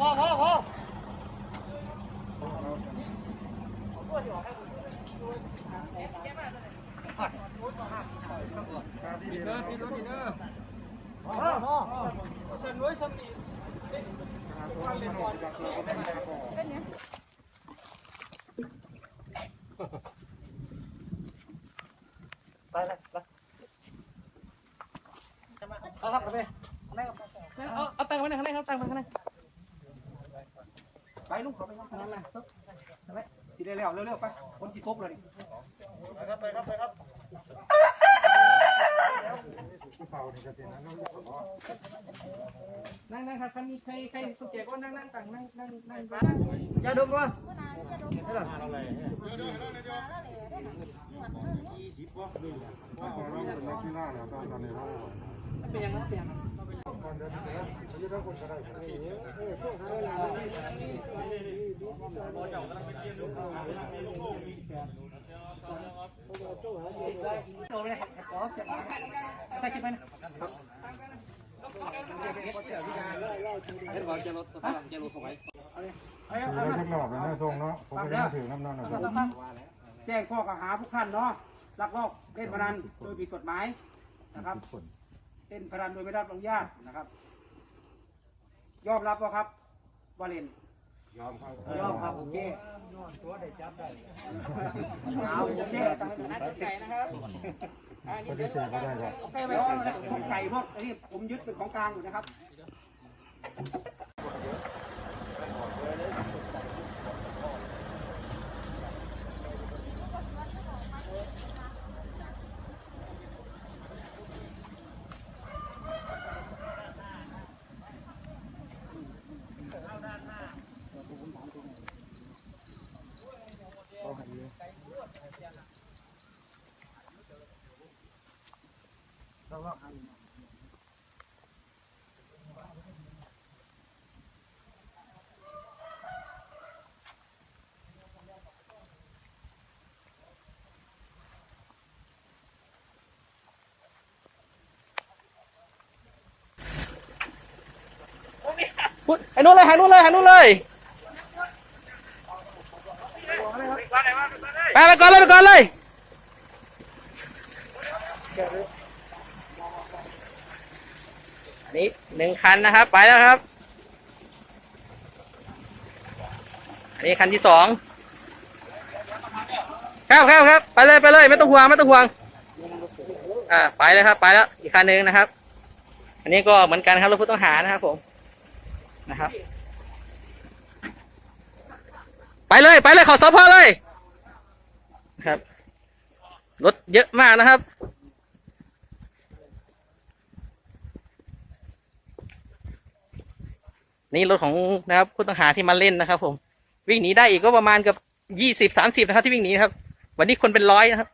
พอพอพอดีเนอดีเนอร์ดีเนอร์อพอฉันรวยฉนีเปเลยไปเลยไปเอครับไปเอาเอาตังค์ไปไหนข้างในครับตังค์ไปข้างใน ลูกเขาไปครับนั่นนะทีได้แล้วเร็วๆไปคนที่ตกเลยนี่ไปครับไปครับนั่งนั่งครับมีใครใครสุกเกก็นั่งนั่งตังนั่งนั่งนั่งอย่าดมก่อนเป็นยังไงเป็นยังไงโดนเลยขอเสียงไปนะ เห็นว่าจะรถจะรถเขาไว้เอาเอาเราเอาจะหลอกกันนะทรงเนาะ ผมก็จะถือน้ำนั่นนะครับแจ้งข้อกล่าวหาพวกท่านเนาะลักลอบเล่นพนันโดยผิดกฎหมายนะครับ เล่นพนันโดยไม่ได้รับอนุญาตนะครับ ยอมรับป่ะครับว่าเล่น ยอมครับยอมครับโอเคเอาโอเคน่าจะไก่นะครับอันนี้ปฏิเสธก็ได้ครับโอเคไหมแล้วพวกไก่พวกอันนี้ผมยึดเป็นของกลางอยู่นะครับ ไอ้นู้นเลยไอ้นู้นเลยไอ้นู้นเลยไปไปก่อนเลยไปก่อนเลยอัน นี้หนึ่งคันนะครับ ไปแล้วครับ อันนี้คันที่สองครับครับครับไปเลยไปเลยไม่ต้องห่วงไม่ต้องห่วงอ่าไปเลยครับ ไปแล้วอีกคันหนึ่งนะครับ อันนี้ก็เหมือนกันครับรถผู้ต้องหานะครับผมนะครับ ไปเลยไปเลยขอสพเลยครับรถเยอะมากนะครับ นี่รถของนะครับผู้ต้องหาที่มาเล่นนะครับ ผม วิ่งหนีได้อีกก็ประมาณเกับยี่สิบสามสิบนะครับที่วิ่งหนีครับ วันนี้คนเป็นร้อยนะครับ